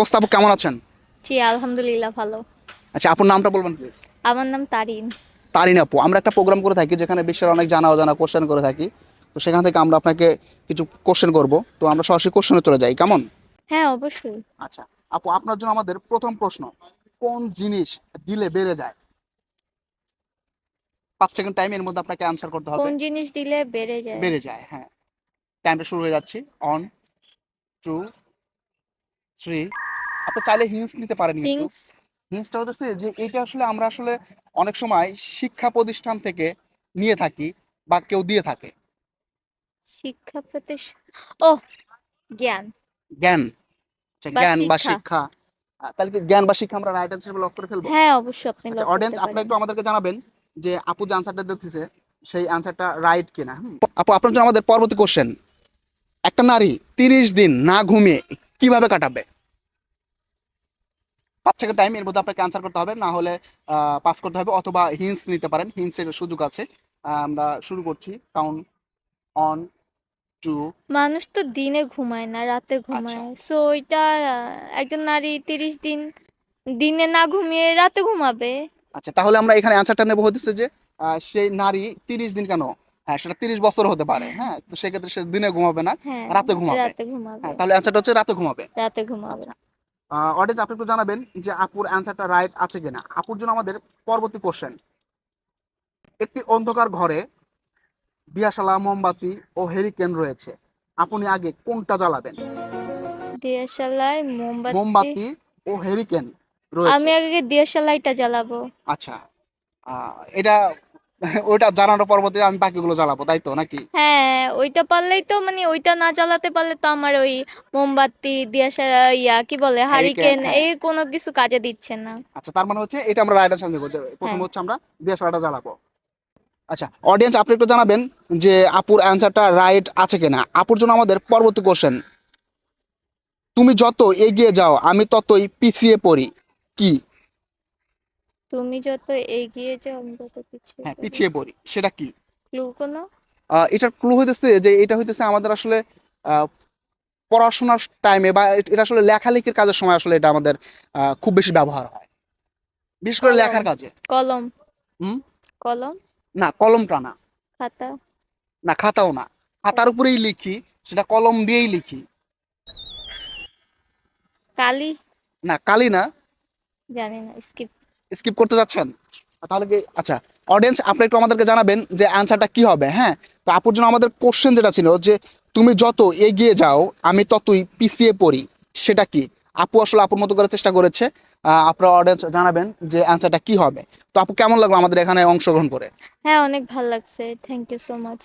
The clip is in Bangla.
অবস্থা আপু? কেমন আছেন? জি আলহামদুলিল্লাহ ভালো। আচ্ছা আপুর নামটা বলবেন প্লিজ আমার নাম তারিন। তারিন আপু আমরা একটা প্রোগ্রাম করে থাকি যেখানে বিশ্বের অনেক জানা অজানা কোশ্চেন করে থাকি। তো সেখান থেকে আমরা আপনাকে কিছু কোশ্চেন করব। তো আমরা সরাসরি কোশ্চেনে চলে যাই কেমন? হ্যাঁ অবশ্যই। আচ্ছা আপু আপনার জন্য আমাদের প্রথম প্রশ্ন কোন জিনিস দিলে বেড়ে যায়? পাঁচ সেকেন্ড টাইমের মধ্যে আপনাকে আনসার করতে হবে। কোন জিনিস দিলে বেড়ে যায়? বেড়ে যায় হ্যাঁ। টাইমটা শুরু হয়ে যাচ্ছে। অন টু থ্রি আপনি চাইলে হিন্স নিতে পারেন কিন্তু। থিংস হিন্সটা হচ্ছে যে এটা আসলে আমরা আসলে অনেক সময় শিক্ষা প্রতিষ্ঠান থেকে নিয়ে থাকি বা কেউ দিয়ে থাকে। শিক্ষা প্রতিষ্ঠান ও জ্ঞান। জ্ঞান আচ্ছা, বা জ্ঞান বা শিক্ষা। তাহলে কি জ্ঞান বা শিক্ষা আমরা রাইট অ্যান্সার লক করে ফেলব? হ্যাঁ অবশ্যই আপনি আচ্ছা অডিয়েন্স পারেন। একটু আমাদেরকে জানাবেন যে আপু যে আনসারটা দিতেছে সেই আনসারটা রাইট কিনা আপু আপনার জন্য আমাদের পরবর্তী কোশ্চেন একটা নারী তিরিশ দিন না ঘুমিয়ে কীভাবে কাটাবে? পাঁচ সেকেন্ড টাইম এর মধ্যে আপনাকে আনসার করতে হবে না হলে পাস করতে হবে অথবা হিন্স নিতে পারেন। হিন্সের সুযোগ আছে। আমরা শুরু করছি। কাউন্ট অন টু মানুষ তো দিনে ঘুমায় না রাতে আচ্ছা। ঘুমায়। সো এটা একজন নারী তিরিশ দিন দিনে না ঘুমিয়ে রাতে ঘুমাবে। আচ্ছা তাহলে আমরা এখানে অ্যান্সারটা নেব হতেছে যে সেই নারী তিরিশ দিন কেন? হ্যাঁ সেটা তিরিশ বছর হতে পারে। হ্যাঁ তো সেক্ষেত্রে সে দিনে ঘুমাবে না হ্যাঁ রাতে ঘুমাবে। রাতে ঘুমাবে। হ্যাঁ তাহলে অ্যান্সারটা হচ্ছে রাতে ঘুমাবে। রাতে ঘুমাবে। অডিয়েন্স আপনি একটু জানাবেন যে আপুর অ্যান্সারটা রাইট আছে কিনা। আপুর জন্য আমাদের পরবর্তী কোশ্চেন একটি অন্ধকার ঘরে দিয়াশালা মোমবাতি ও হেরিকেন রয়েছে। আপনি আগে কোনটা জ্বালাবেন? দিয়াশালাই মোমবাতি। মোমবাতি ও হেরিকেন রয়েছে। আমি আগে দিয়াশালাইটা জ্বালাবো। আচ্ছা। এটা ওইটা জানানোর পরবর্তী আমি বাকিগুলো জ্বালাবো তাই তো নাকি? হ্যাঁ ওইটা পারলেই তো মানে ওইটা না জ্বালাতে পারলে তো আমার ওই মোমবাতি দিয়াশা ইয়া কি বলে হারিকেন হ্যাঁ। এই কোনো কিছু কাজে দিচ্ছে না। আচ্ছা তার মানে হচ্ছে এটা আমরা রাইডার সামনে যে প্রথম। হচ্ছে আমরা দিয়াশালাটা জ্বালাবো। আচ্ছা অডিয়েন্স আপনি একটু জানাবেন যে আপুর অ্যান্সারটা রাইট আছে কিনা? আপুর জন্য আমাদের পরবর্তী কোশ্চেন তুমি যত এগিয়ে যাও আমি ততই পিছিয়ে পড়ি। কি? তুমি যত এগিয়ে যাও আমি তত পিছিয়ে হ্যাঁ পিছিয়ে পড়ি। সেটা কি? ক্লু কোনো? এটার ক্লু হইতেছে যে এটা হইতেছে আমাদের আসলে পড়াশোনার টাইমে বা এটা আসলে লেখালেখির কাজের সময় আসলে এটা আমাদের খুব বেশি ব্যবহার হয়। বিশেষ করে লেখার কাজে। কলম। হুম? কলম? না কলমটা না খাতা? না খাতাও না। খাতার উপরেই লিখি সেটা কলম দিয়েই লিখি। কালি? না কালি না। জানি না স্কিপ স্কিপ করতে যাচ্ছেন? তাহলে কি আচ্ছা অডিয়েন্স আপনি একটু আমাদেরকে জানাবেন যে অ্যান্সারটা কি হবে হ্যাঁ? তো আপুর জন্য আমাদের কোশ্চেন যেটা ছিল যে, তুমি যত এগিয়ে যাও, আমি ততই পিছিয়ে পড়ি, সেটা কি? আপু আসলে আপুর মতো করে চেষ্টা করেছে আপনারা অডিয়েন্স জানাবেন যে অ্যান্সারটা কি হবে। তো আপু, কেমন লাগল আমাদের এখানে অংশগ্রহণ করে? হ্যাঁ অনেক ভালো লাগছে। Thank you so much